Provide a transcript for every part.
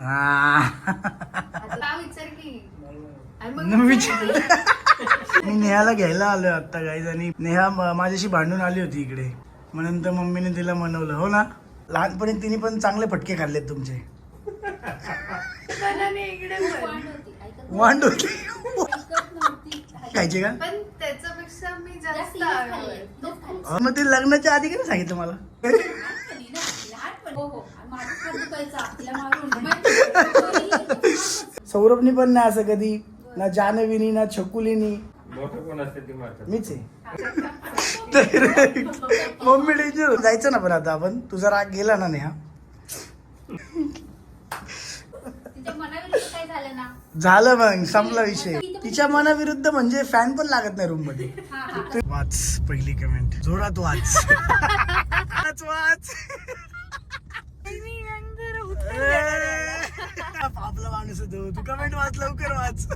हा. विचार की. मी नेहाला घ्यायला आलोय आता गाईज आणि नेहा माझ्याशी भांडून आली होती इकडे. मग नंतर मम्मीने तिला मनवलं. हो ना? लहानपणी तिने पण चांगले फटके खाल्लेत तुमचे. वांड होती. खायचे का? मग ते लग्नाच्या आधी का सांगितलं मला? सौरभनी पण नाही असं कधी. ना जानवीनी ना छकुलीनी. मोठं कोण असते ती मारतात? मीच आहे. तर मम्मी डेंजर जायचं ना पण आता आपण. तुझा राग गेला ना नेहा? झालं ना? झालं मग संपला विषय. तिच्या मनाविरुद्ध म्हणजे फॅन पण लागत नाही रूममध्ये. हा हा. वाच पहिली कमेंट जोरात वाच. वाच. वाच आपला माणूस आहे तो? कमेंट वाच लवकर वाच.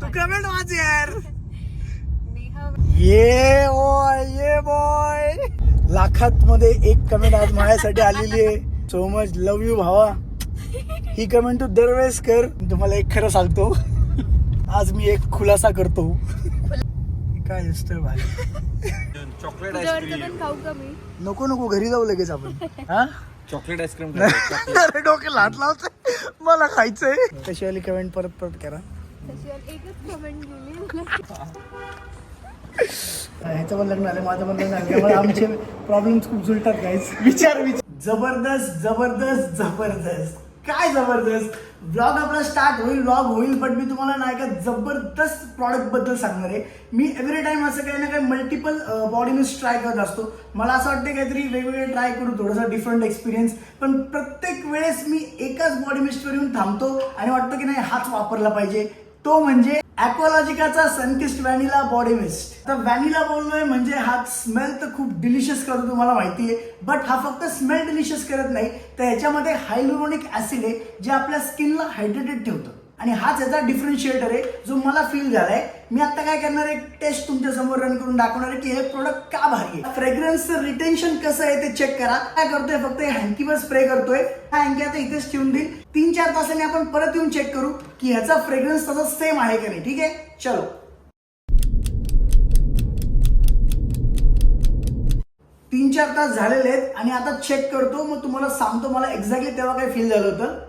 तू कमेंट वाच यार. नेहा ये बॉय ये बॉय लाखात मध्ये एक कमेंट आज माझ्यासाठी आलेली आहे. सो मच लव यू भावा. ही कमेंट तू दरवेळेस कर. तुम्हाला एक खरं सांगतो. आज मी एक खुलासा करतो. काय चॉकलेट तुझ्यावरचं पण खाऊ का मी? नको नको घरी जाऊ लगेच आपण. हा? चॉकलेट आईस्क्रीम अरे डोके हात लावतोय. मला खायचंय. कशी वाली कमेंट परत परत करा. एकच कमेंट ह्याचं पण लग्न आलं माझं पण लग्न आलं त्यामुळे आमचे प्रॉब्लेम खूप जुळतात काहीच विचार विचार. जबरदस्त जबरदस्त जबरदस्त. काय जबरदस्त. ब्लॉग आपला स्टार्ट होईल ब्लॉग होईल बट मी तुम्हाला नाही का जबरदस्त प्रॉडक्टबद्दल सांगणार आहे. मी एव्हरी टाईम असं काही ना काही मल्टिपल बॉडी मिस ट्राय करत असतो. मला असं वाटतं काहीतरी वेगवेगळे ट्राय करू थोडासा डिफरंट एक्सपिरियन्स पण प्रत्येक वेळेस मी एकाच बॉडी मिस्टवर येऊन थांबतो आणि वाटतं की नाही हाच वापरला पाहिजे. तो म्हणजे ॲक्वालॉजिकाचा सनकिस्ट व्हॅनिला बॉडी मिस्ट तर व्हॅनिला बोललोय म्हणजे हा स्मेल तर खूप डिलिशियस करतो तुम्हाला माहिती आहे बट हा फक्त स्मेल डिलिशियस करत नाही. तर याच्यामध्ये हायलोरोनिक ऍसिड आहे जे आपल्या स्किनला हायड्रेटेड ठेवतं. आणि हाच याचा डिफरन्शिएटर आहे जो मला फील झालाय. मी आता काय करणार आहे? टेस्ट तुमच्यासमोर रन करून दाखवणार आहे की हे प्रोडक्ट का भारी आहे? फ्रेग्रन्सचं रिटेन्शन कसं आहे ते चेक करा. काय करतोय? फक्त हँकीवर स्प्रे करतोय. हा हँकी आता इथेच ठेवून देईल. तीन चार तासांनी आपण परत येऊन चेक करू की ह्याचा फ्रेग्रन्स तसा सेम आहे का नाही. ठीक आहे? चलो. तीन चार तास झालेले आहेत आणि आता चेक करतो. मग तुम्हाला सांगतो मला एक्झॅक्टली तेव्हा काय फील झालं होतं.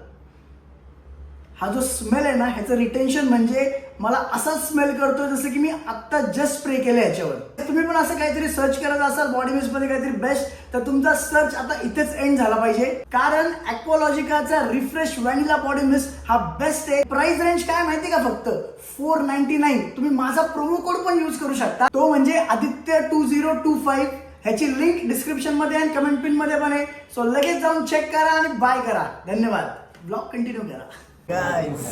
हा जो स्मेल आहे ना ह्याचं रिटेन्शन म्हणजे मला असाच स्मेल करतोय जसं की मी आत्ता जस्ट स्प्रे केलं याच्यावर. तुम्ही पण असं काहीतरी सर्च करत असाल बॉडी मिसमध्ये काहीतरी बेस्ट तर तुमचा सर्च आता इथेच एंड झाला पाहिजे. कारण ॲक्वालॉजिकाचा रिफ्रेश व्हॅनिला बॉडी मिस हा बेस्ट आहे. प्राइस रेंज काय माहिती का फक्त? फोर नाईन्टी नाईन तुम्ही माझा प्रोमो कोड पण यूज करू शकता. तो म्हणजे Aditya two zero two five ह्याची लिंक डिस्क्रिप्शनमध्ये आणि कमेंट पिनमध्ये पण आहे. सो लगेच जाऊन चेक करा आणि बाय करा. धन्यवाद. ब्लॉग कंटिन्यू करा. गाईज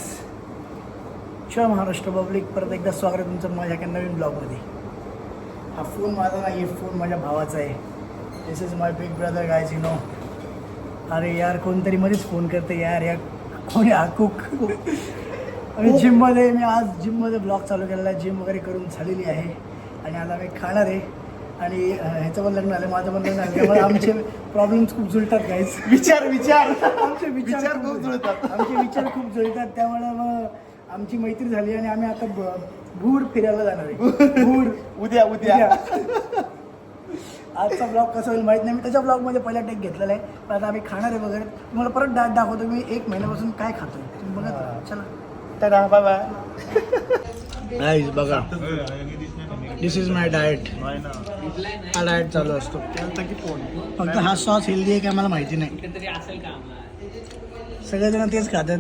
च महाराष्ट्र पब्लिक परत एकदा स्वागत आहे तुमचं माझ्या एका नवीन ब्लॉगमध्ये हा फोन माझा नाही आहे फोन माझ्या भावाचा आहे. This is my big brother guys you know अरे यार कोणतरी मध्येच फोन करते यार या कोणी हा कुक आणि जिममध्ये मी आज जिममध्ये ब्लॉग चालू केलेला आहे जिम वगैरे करून झालेली आहे. आणि आता मी खाणार आहे. आणि ह्याचं पण लग्न आलं माझं पण लग्न आलं त्यामुळे आमचे प्रॉब्लेम्स खूप जुळतात काहीच विचार विचार. आमचे विचार खूप जुळतात. आमचे विचार खूप जुळतात. त्यामुळे मग आमची मैत्री झाली आणि आम्ही आता भूर फिरायला जाणार आहे. भूर. उद्या उद्या. आजचा ब्लॉग कसा होईल माहीत नाही. मी त्याच्या ब्लॉगमध्ये पहिला टेक घेतलेला आहे. पण आता आम्ही खाणार आहे वगैरे. तुम्हाला परत डाट दाखवतो मी एक महिन्यापासून काय खातोय. तुम्ही बघा. तर. चला. बाय बाय गाईज बघा. दिस इज माय डाएट हा डाएट चालू असतो. फक्त हा सॉस हेल्दी आहे का मला माहिती नाही. सगळेजण तेच खातात.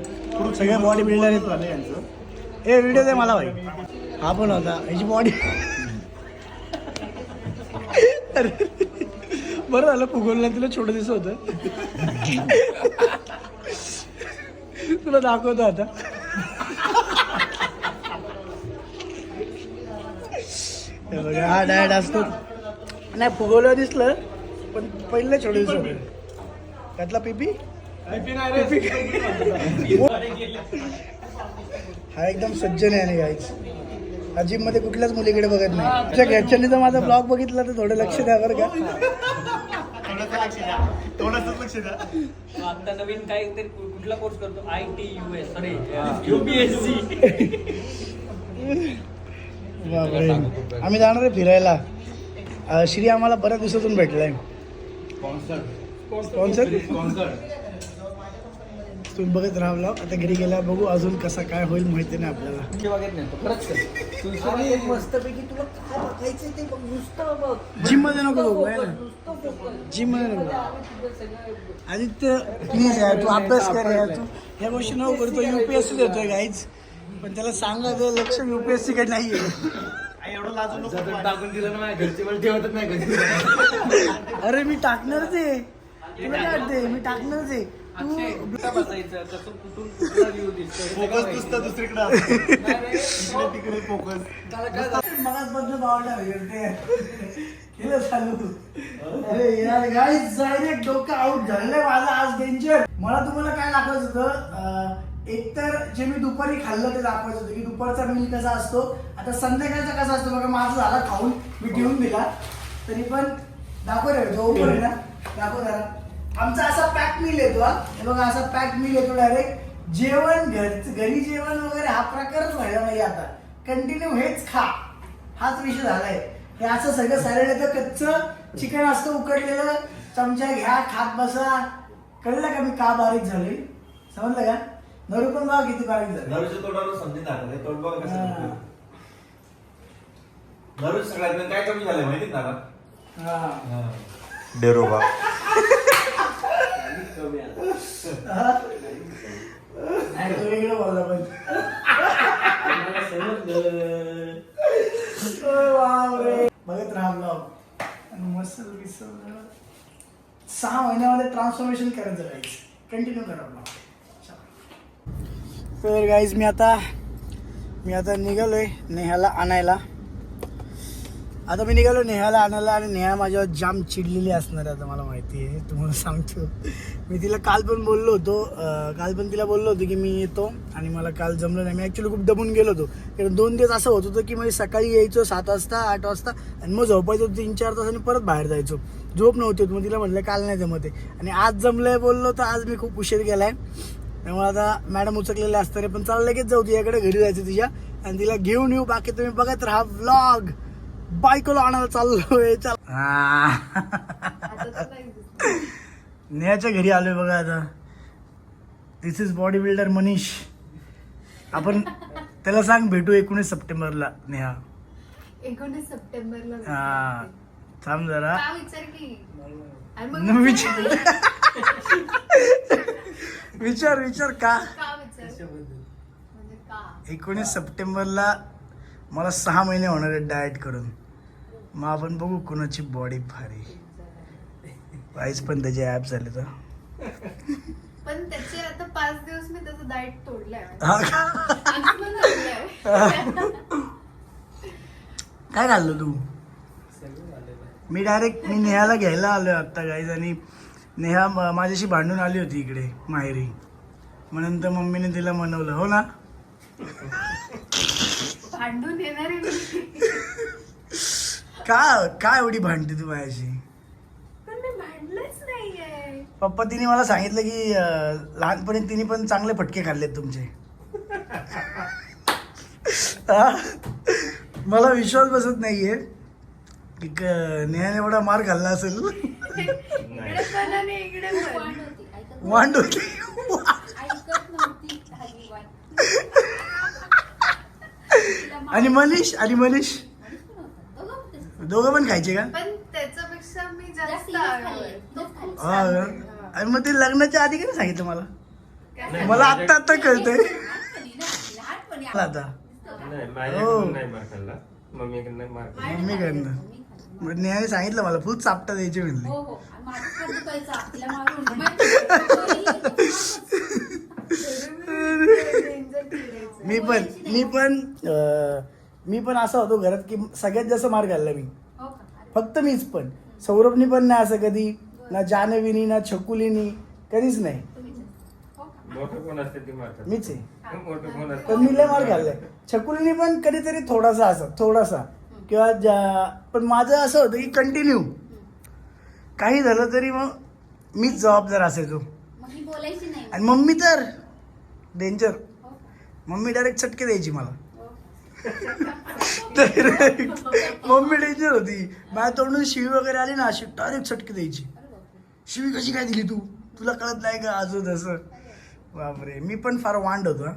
सगळे बॉडी बिल्डर आहेत. ए व्हिडिओ दे मला भाई. हा पण होता. ह्याची बॉडी बरं झालं फुगवलं तुला छोटं दिसत होतं. तुला दाखवतो आता. बघा, हा डायट असतो नाही फुगवलं दिसलं पण पहिलं छोडं दिसत होतं त्यातला पिपी? पिपी हा एकदम सज्जन आहे आणि गाईच जिममध्ये कुठल्याच मुलीकडे बघत नाही. तुझ्या घरच्यांनी जर माझा ब्लॉग बघितला तर थोडं लक्ष द्या बरं का. आता नवीन काहीतरी कुठला कोर्स करतो? I T U S sorry UPSC बापरे. आम्ही जाणार आहे फिरायला. अं, श्री आम्हाला बऱ्याच दिवसातून भेटलाय. स्पॉन्सर तुम्ही बघत राहा आता घरी गेला बघू अजून कसा काय होईल माहिती नाही आपल्याला. जिममध्ये नको बघू आहे ना? जिममध्ये नको आदित्य प्लीज यार तू अभ्यास कर यार तू या गोष्टी नको करतो युपीएससी देतोय गाईच पण त्याला सांगा ते लक्ष युपीएससी कडे नाहीये. टाकून दिलं ना माझ्या घरचे मला ठेवतच नाही घरी. अरे मी टाकणारच आहे. तुला काय वाटते मी टाकणारच आहे. तू बसायचं? कसं कुठून कुठला व्ह्यू दिसतो फोकस नुसतं दुसरीकडे इकडे तिकडे फोकस मगाच बद्दल आवडला ते केलं चालू. अरे यार गाईज डायरेक्ट डोकं आउट झालेलं माझं. आज डेंजर मला तुम्हाला काय दाखवायचं होतं? अं, एकतर जे मी दुपारी खाल्लं ते दाखवायचं होतं की दुपारचा मील कसा असतो. आता संध्याकाळचा कसा असतो बघा माझं झाला खाऊन मी ठेवून दिला. तरी पण दाखव रे जो ओपन आहे ना? दाखव जरा. आमचा असा पॅक मील येतो हा. हे बघा असा पॅक मील येतो डायरेक्ट जेवण घर घरी जेवण वगैरे हा प्रकारच व्हायला नाही आता. कंटिन्यू हेच खा. हाच विषय झालाय. हे असं सगळं सॅलड येतं कच्च चिकन असतं उकडलेलं. चमचा घ्या खात बसा. कळलं का मी का बारीक झाले समजलं का? नरू पण बघा किती बारीक झाले नरूच्या तोंडावर समजून दाखवलंय तोंड बघ कसं हा. नरू सगळ्यात काय कमी झालंय माहिती ना हा. डेरोबा नाही, तो वेगळं बोलला पण. ओय बापरे. बघत राहा ब्लॉग. आणि मस्त सहा महिन्यामध्ये ट्रान्सफॉर्मेशन करायचं गाईज कंटिन्यू करा तर गाईज मी आता मी आता निघालो आहे नेहाला आणायला. आता मी निघालो नेहाला आणायला आणि नेहा माझ्यावर जाम चिडलेली असणार आहे आता मला माहिती आहे. तुम्हाला सांगतो. मी तिला काल पण बोललो होतो काल पण तिला बोललो होतो की मी येतो आणि मला काल जमलं नाही. मी ॲक्च्युली खूप दबून गेलो होतो. कारण दोन दिवस असं होत होतं की म्हणजे सकाळी यायचो सात वाजता आठ वाजता आणि मग झोपायचो तीन चार तास आणि परत बाहेर जायचो. झोप नव्हती होत. मग तिला म्हटलं काल नाही जमते आणि आज जमलं आहे बोललो तर आज मी खूप उशीर गेलाय त्यामुळे आता मॅडम उचकलेले असतात पण चाललं लगेच जाऊ तिच्याकडे घरी जायचं तिच्या आणि तिला घेऊन येऊ बाकी तुम्ही बघत राहा व्लॉग बायकोला आणायला चाललोय चाल. नेहाच्या घरी आलोय बघा आता. This is body builder Manish. आपण त्याला सांग भेटू एकोणीस सप्टेंबरला नेहा. एकोणीस सप्टेंबरला हा. थांब जरा. विचार की विचार विचार विचार का? का विचार? म्हणजे का? एकोणीस सप्टेंबरला मला सहा महिने होणार आहेत डाएट करून. मग आपण बघू कोणाची बॉडी भारी. वाईस पण त्याचे ॲप झाले तर. पण त्याचे आता पाच दिवस मी त्याचं डाएट तोडलंय. हा. काय खाल्लं तू? मी डायरेक्ट मी नेहाला घ्यायला आलोय आत्ता गाईज आणि नेहा माझ्याशी भांडून आली होती इकडे माहेरी. मग नंतर मम्मीने तिला मनवलं हो ना? भांडून येणारे मी. का का एवढी भांडते तू माझ्याशी? पण मी भांडलंच नाहीये. पप्पा तिने मला सांगितलं की अं, लहानपणी तिने पण चांगले फटके खाल्लेत तुमचे. हा? मला विश्वास बसत नाहीये की क- नेहाने एवढा मार खाल्ला असेल. इकडे पण वांड होती आणि मनीष आणि मनीष. दोघं पण खायचे का पण त्याच्यापेक्षा मी जास्त जास्त इथंच आवडले. खाल्लंय. इथंच खाल्लंय. हा का? आणि मग ते लग्नाच्या आधी का नाही सांगितलं मला काय? मला आत्ता आत्ता कळतंय मला आता नाही हो. माझ्याकडून नाही मार खाल्ला मम्मीकडनं मार खाल्ला. माझ्याकडे मम्मीकडनं. खाल्लंय, मी खाल्लंय. मग नेहाने सांगितलं मला फुल चापटा द्यायची म्हणली मी पण मी पण अं, मी पण असा होतो घरात की सगळ्यात जास्त मार खाल्ला मी. हो फक्त मीच पण. सौरभनी पण नाही असं कधी ना जानवीनी ना छकुलीनी कधीच नाही. तुम्हीच आहे. हो का? मोठं कोण असते ती मारतात? मीच आहे. मोठं कोण असतं? पण मी लय मार खाल्लाय छकुलीनी पण कधीतरी थोडासा असं थोडासा. किंवा ज्या- पण माझं असं होतं की कंटिन्यू काही झालं तरी मग मीच जबाबदार असायचो. ही बोलायची नाही. आणि मम्मी तर डेंजर हो? मम्मी डायरेक्ट चटके द्यायची मला. हो. डायरेक्ट मम्मी डेंजर होती. माझ्या तोंडून शिवी वगैरे आली ना अशी डायरेक्ट चटके द्यायची. शिवी कशी काय दिली तू? तुला कळत नाही का अजून असं बापरे मी पण फार वांड होतो हा.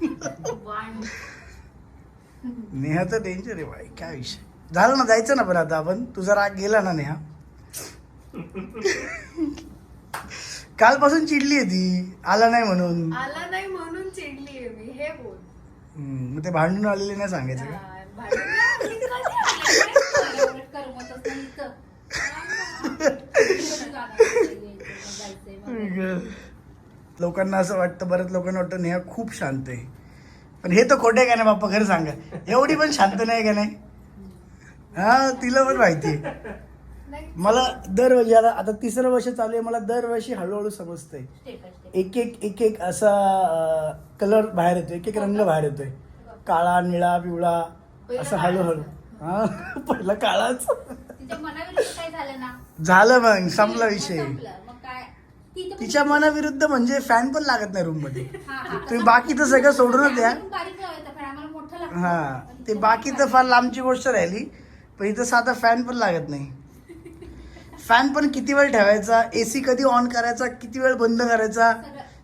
नेहा तर डेंजर आहे बाई काय विषय. झालं ना जायचं ना पण आता आपण. तुझा राग गेला ना नेहा? कालपासून चिडली आहे ती. आला नाही म्हणून. आला नाही म्हणून चिडलीये मी. हे बोल. हम्म, मग ते भांडून आलेले नाही सांगायचं का? हा, भांडण मी कधी आले? मला एवढं करमतच नाही इथं. कधी जाणार, कधी यायचं, जायचंय मला. लोकांना असं वाटतं बऱ्याच लोकांना वाटतं नेहा खूप शांत आहे. पण हे तर खोटे का नाही बाप्पा? खरं सांगा. एवढी पण शांत नाही का नाही? हा तिला पण माहिती आहे. मला दरवर्षी आता आता तिसरं वर्ष चालू आहे मला दरवर्षी हळूहळू समजतंय. एक एक एक एक असा कलर बाहेर येतोय एक एक रंग बाहेर येतोय. काळा निळा पिवळा असं हळूहळू. हा पहिला काळाच. झालं मग संपला विषय. तिच्या मनाविरुद्ध म्हणजे फॅन पण लागत नाही रूममध्ये हा, हा. तुम्ही बाकीचं सगळं सोडूनच द्या. हा ते बाकी तर फार लांबची गोष्ट राहिली पण इथं साधा फॅन पण लागत नाही. फॅन पण किती वेळ ठेवायचा? एसी कधी ऑन करायचा? किती वेळ बंद करायचा?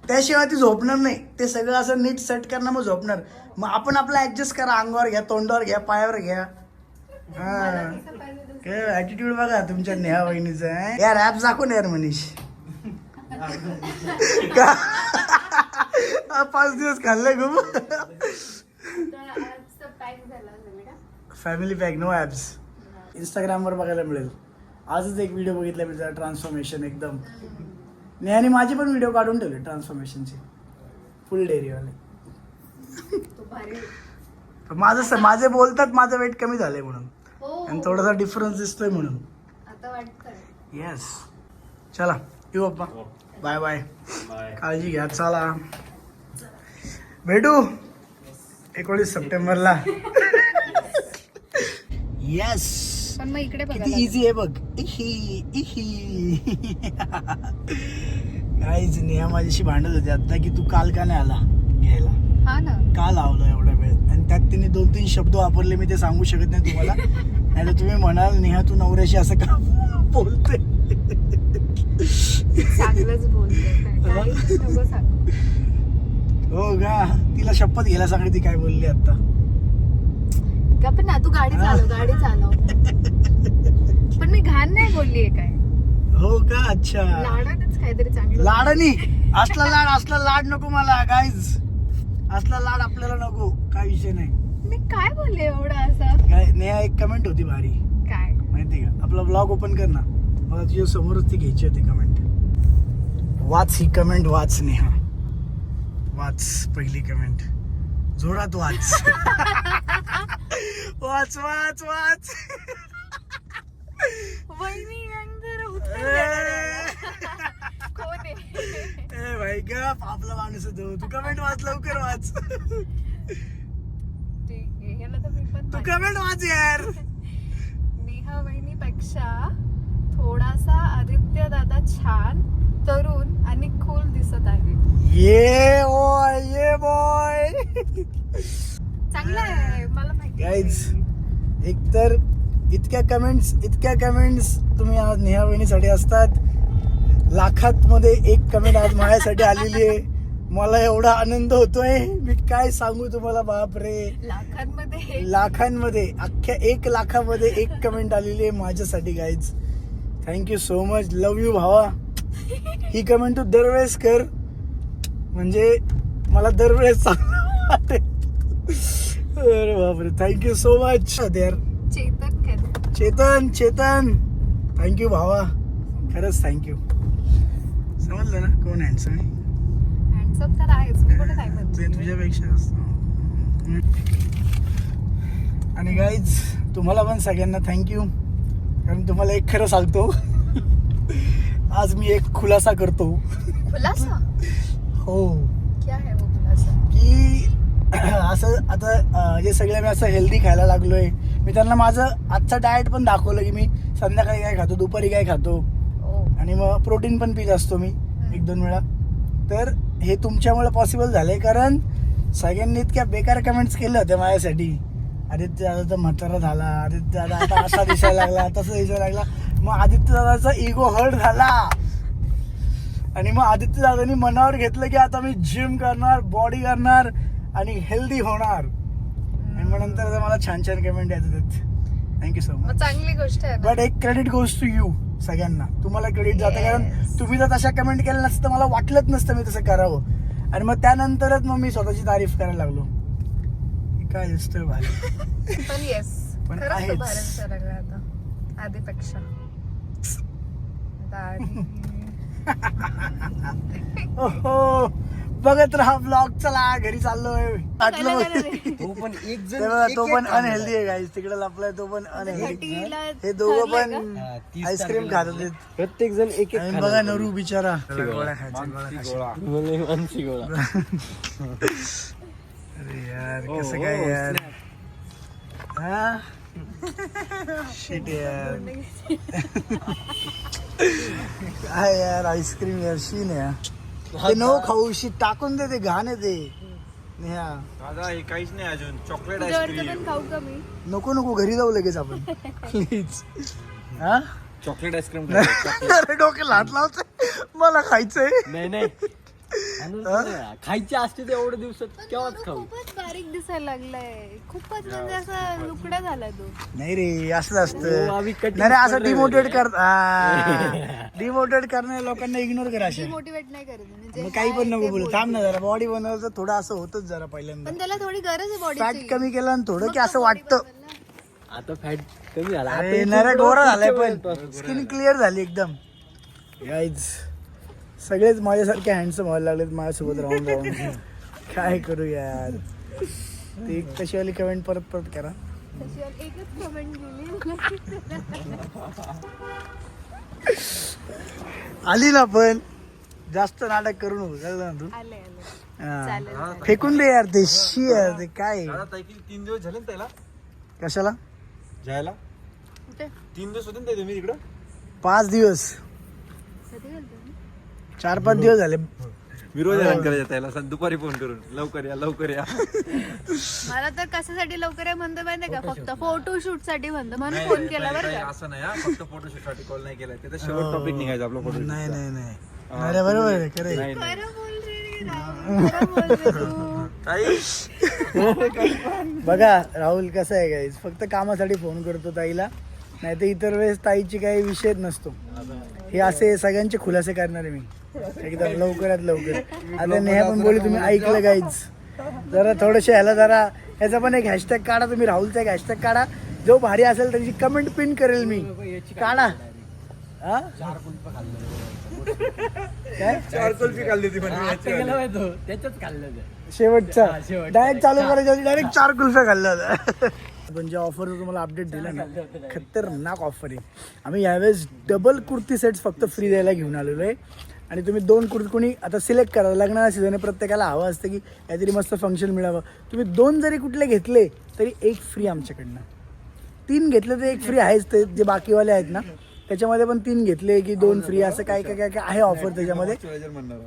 त्याशिवाय ती झोपणार नाही. ते सगळं असं नीट सेट करणं मग झोपणार. मग आपण आपलं ऍडजस्ट करा. अंगावर घ्या तोंडावर घ्या पायावर घ्या. हा. ऍटिट्यूड बघा तुमच्या नेहा वहिनीचं? यार ऍप दाखव ना यार मनीष. का? पाच दिवस खाल्ले गो तर आजचं पॅक झाला असेल का फॅमिली पॅक नो ॲप्स इंस्टाग्रामवर बघायला मिळेल. आजच एक व्हिडिओ बघितला मी ट्रान्सफॉर्मेशन एकदम. नेहाने माझे पण व्हिडिओ काढून ठेवले ट्रान्सफॉर्मेशनचे फुल डेअरीवाले तो भारी पण माझं स- माझे बोलतात माझं वेट कमी झालंय म्हणून. हो. आणि थोडासा डिफरन्स दिसतोय म्हणून. येस चला येऊ अप्पा बाय बाय बाय काळजी घ्या चला. भेटू. एकोणीस सप्टेंबरला. येस पण मग इकडे किती इझी आहे बघ. इही इही काहीच नेहा माझ्याशी भांडत होते. आता की तू काल का नाही आला घ्यायला? हा ना. का लावलं एवढा वेळ. आणि त्यात तिने दोन तीन शब्द वापरले मी ते सांगू शकत नाही तुम्हाला. नाही तर तुम्ही म्हणाल नेहा तू नवऱ्याशी असं का बोलते? चांगलंच सांगू. हो का? तिला शपथ घ्यायला सांगते ती काय बोलली आता. का पण ना तू गाडी चालव गाडी चालव. पण मी घाण नाही बोललीये काय. हो का? अच्छा. लाडातच काहीतरी चांगलं लाडानी असला लाड असला लाड नको मला गाईज असला लाड आपल्याला नको. काय विषय नाही. मी काय बोलले एवढं असं? काय नेहा एक कमेंट होती भारी. काय? माहिती का? आपला ब्लॉग ओपन कर ना. मला तुझ्या समोरच ती घ्यायची होती कमेंट वाच ही कमेंट वाच नेहा. वाच पहिली कमेंट जोरात वाच. वाच वाच वाच. वहिनी देणार. कोण आहे? ए भाई गप आपला माणूस होतो तू. कमेंट वाच लवकर वाच. आहे ह्याला तर मी पण तू. कमेंट वाच यार. नेहा वहिनीपेक्षा थोडासा आदित्य दादा छान तरुण आणि खूल दिसत आहे. ये बॉय ये बॉय चांगलं आहे मला माहिती गाईज एकतर इतक्या कमेंट्स इतक्या कमेंट्स तुम्ही आज नेहा असतात. लाखात मध्ये एक कमेंट आज माझ्यासाठी आलेली आहे. मला एवढा आनंद होतोय. मी काय सांगू तुम्हाला बापरे. लाखांमध्ये लाखांमध्ये अख्ख्या एक लाखामध्ये एक कमेंट आलेली आहे माझ्यासाठी guys thank you so much love you भावा. ही कमेंट तू दरवेळेस कर. म्हणजे मला दरवेळेस चांगलं वाटेल. अरे बापरे. थँक्यू सो मच यार चेतन चेतन चेतन. थँक्यू भावा. खरंच थँक्यू समजलं ना? कोण हँडसम म्हणते. तुझ्यापेक्षा असतं आणि गाईज तुम्हाला पण सगळ्यांना थँक्यू कारण तुम्हाला एक खरं सांगतो. आज मी एक खुलासा करतो. खुलासा? हो. क्या है वो खुलासा? की असं आता जे सगळे मी असं हेल्दी खायला लागलोय मी त्यांना माझं आजचं डाएट पण दाखवलं की मी संध्याकाळी काय खातो दुपारी काय खातो. ओ आणि मग प्रोटीन पण पित असतो मी एक दोन वेळा. तर हे तुमच्यामुळे पॉसिबल झालंय कारण सगळ्यांनी इतक्या बेकार कमेंट्स केल्या होत्या माझ्यासाठी. आदित्य दादा तर म्हातारा झाला आदित्य दादा आता असा दिसायला लागला तसा दिसायला लागला. मग आदित्य दादाचा इगो हर्ट झाला. आणि मग आदित्य दादानी मनावर घेतलं की आता मी जिम करणार बॉडी करणार आणि हेल्दी होणार. आणि मग नंतर मला छान छान कमेंट येत होतात थँक्यू सो मच चांगली गोष्ट आहे बट एक क्रेडिट गोज टू यू सगळ्यांना. तुम्हाला क्रेडिट जातं कारण तुम्ही जर तशा कमेंट केल्या नसतं तर मला वाटलंच नसतं मी तसं करावं. आणि मग त्यानंतरच मग मी स्वतःची तारीफ करायला लागलो. काय दिसतोय भारी. पण येस पण आहेच. आता. आधीपेक्षा. ओहो. बघत राहा ब्लॉग चला घरी चाललोय. आटलं तो पण एक जण ते पण. अनहेल्दी आहे गाईस तिकडे लपलाय तो पण अनहेल्दी थर्टीला हे? दोघं पण हा, आईस्क्रीम. खात होते. प्रत्येक जण एक एक. बघा नरू बिचारा. गोळा. अरे यार हो, कसं हो, काय यार? snap. हा? शिट यार. काय यार आईस्क्रीम यार शीन यार ते नको खाऊ शी टाकून दे ते घाण आहे ते. नेहा दादा हे काहीच नाही अजून. चॉकलेट आईस्क्रीम पण खाऊ का मी? नको नको घरी जाऊ लगेच आपण. प्लीज हा? चॉकलेट आईस्क्रीम अरे डोक्याला हात लावतोय. मला खायचंय. नाही नाही. खायचे असते ते एवढ्या दिवसात केव्हाच खाऊ? खूपच बारीक दिसायला लागलाय. खूपच म्हणजे असा लुकडा झाला तो. नाही रे असं हो, असतं आम्ही cutting नाही रे, असं रे. कर डिमोटेट करणाऱ्या लोकांना इग्नोर करा असे मोटिवेट नाही करत म्हणजे मग काही पण नको बोलू. थांब ना जरा बॉडी बनवलं तर थोडं असं होतच जरा पहिल्यांदा. पण त्याला थोडी गरज आहे फॅट कमी केलं आणि थोडं की असं वाटतं. आता फॅट कमी झाला. अरे पुढं गोरा झालाय पण. स्किन क्लिअर झाली एकदम. गाईज सगळेच माझ्यासारखे हँडसम व्हायला लागलेत माझ्यासोबत राहून राहून काय करू यार? ती तशी वाली कमेंट परत परत करा. एकच कमेंट आली ना पण. जास्त नाटक करू नको. कळलं ना तू. हा. फेकून दे यार ते शी यार ते काय? दादा ताई किती तीन दिवस झाले ना त्याला? कशाला? जायला? कुठे? तीन दिवस होते ना ताई तुम्ही तिकडं पाच दिवस. कधी गेलतो? मी? चार पाच दिवस झाले. मी रोज हैराण करायचं त्याला. दुपारी फोन करून. लवकर या लवकर या. मला तर कशासाठी लवकर आहे म्हणतो माहितीये का? फक्त फोटो शूटसाठी म्हणतो म्हणून फोन केला बरं का? असं नाही हा. फक्त फोटोशूटसाठी कॉल नाही केलाय. त्याचा शेवट टॉपिक निघायचा आपला फोटो नाही नाही नाही. अरे बरोबर आहे खरं आहे. नाही नाही. खरं बोल रे राहुल, खरं बोल रे तू. ताई. बघा राहुल कसं आहे गाईज फक्त कामासाठी फोन करतो ताईला. नाही तर इतर वेळेस ताईची काही विषयच नसतो. हे असे सगळ्यांचे खुलासे करणार आहे मी. एकदम लवकरात लवकर. आता नेहा पण बोली तुम्ही ऐकलं गाईज जरा थोडंसं ह्याला जरा ह्याचा पण एक हॅशटॅग काढा तुम्ही राहुलचा एक हॅशटॅग काढा. जो भारी असेल त्याची कमेंट पिन करेल मी. काढा. हा? काय? चार कुल्फी खाल्ली खाल्लं. शेवटचा. शेवटचा. डायरेक्ट चालू करायच्या डायरेक्ट चार कुल्फ्या खाल्ल्या होत्या. आपण ज्या ऑफरचं तुम्हाला अपडेट दिला ना खतरनाक ऑफर आहे. आम्ही यावेळेस डबल कुर्ती सेट्स फक्त फ्री द्यायला घेऊन आलेलो आहे. आणि तुम्ही दोन कुर्ती कोणी आता सिलेक्ट करा लग्नाला सीझन आहे प्रत्येकाला हवं असतं की काहीतरी मस्त फंक्शन मिळावं. तुम्ही दोन जरी कुठले घेतले तरी एक फ्री आमच्याकडनं. तीन घेतले तर एक फ्री आहेच ते जे बाकीवाले आहेत ना त्याच्यामध्ये पण तीन घेतले की दोन फ्री असं काय काय काय काय आहे ऑफर त्याच्यामध्ये.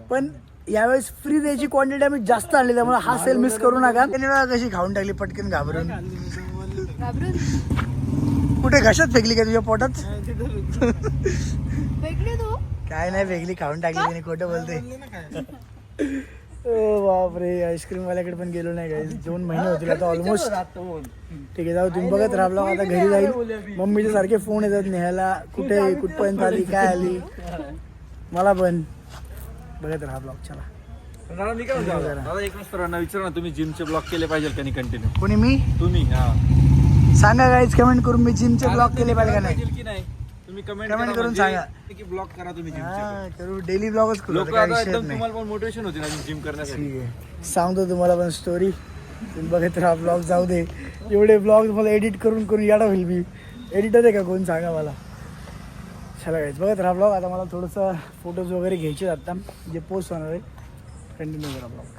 पण यावेळेस फ्री द्यायची क्वांटिटी आम्ही जास्त आणली त्यामुळे हा सेल मिस करू नका. कशी खाऊन टाकली पटकन घाबरून. कुठे घशात फेकली का तुझ्या पोटात? काय नाही फेकली खाऊन टाकली त्याने खोटं बोलते. ओ बापरे आईस्क्रीम वाल्याकडे पण गेलो नाही काय दोन महिने होतील आता ऑलमोस्ट. ठीक आहे जाऊ तुम्ही बघत राहा आता घरी जाईल. मम्मीचे सारखे फोन येतात नेहाला कुठे कुठपर्यंत आली काय आली? मला पण. बघत राहा ब्लॉग. चला. मी काय म्हणतो विचारा ना तुम्ही जिमचे ब्लॉक केले पाहिजे का नाही कंटिन्यू कोणी मी? तुम्ही हा. सांगा गाईज कमेंट करून मी जिमचे ब्लॉग केले पाहिजे का नाही? की नाही? तुम्ही कमेंट Comment करून सांगा. की ब्लॉक करा तुम्ही हा, करू. डेली ब्लॉगच करू. लोक आता काय आता विषयच एकदम नाही. तुम्हाला पण मोटिवेशन होते ना जिम करण्यासाठी. ठीक आहे. सांगतो तुम्हाला पण स्टोरी तुम्ही बघत राहा ब्लॉग जाऊ दे. एवढे ब्लॉग मला एडिट करून करून याडा होईल मी. एडिटर आहे का कोण? सांगा मला. चला गाईज बघत राहा ब्लॉग आता मला थोडंसं फोटोज वगैरे घ्यायचे आहेत आता. जे पोस्ट होणार आहे कंटिन्यू करा ब्लॉग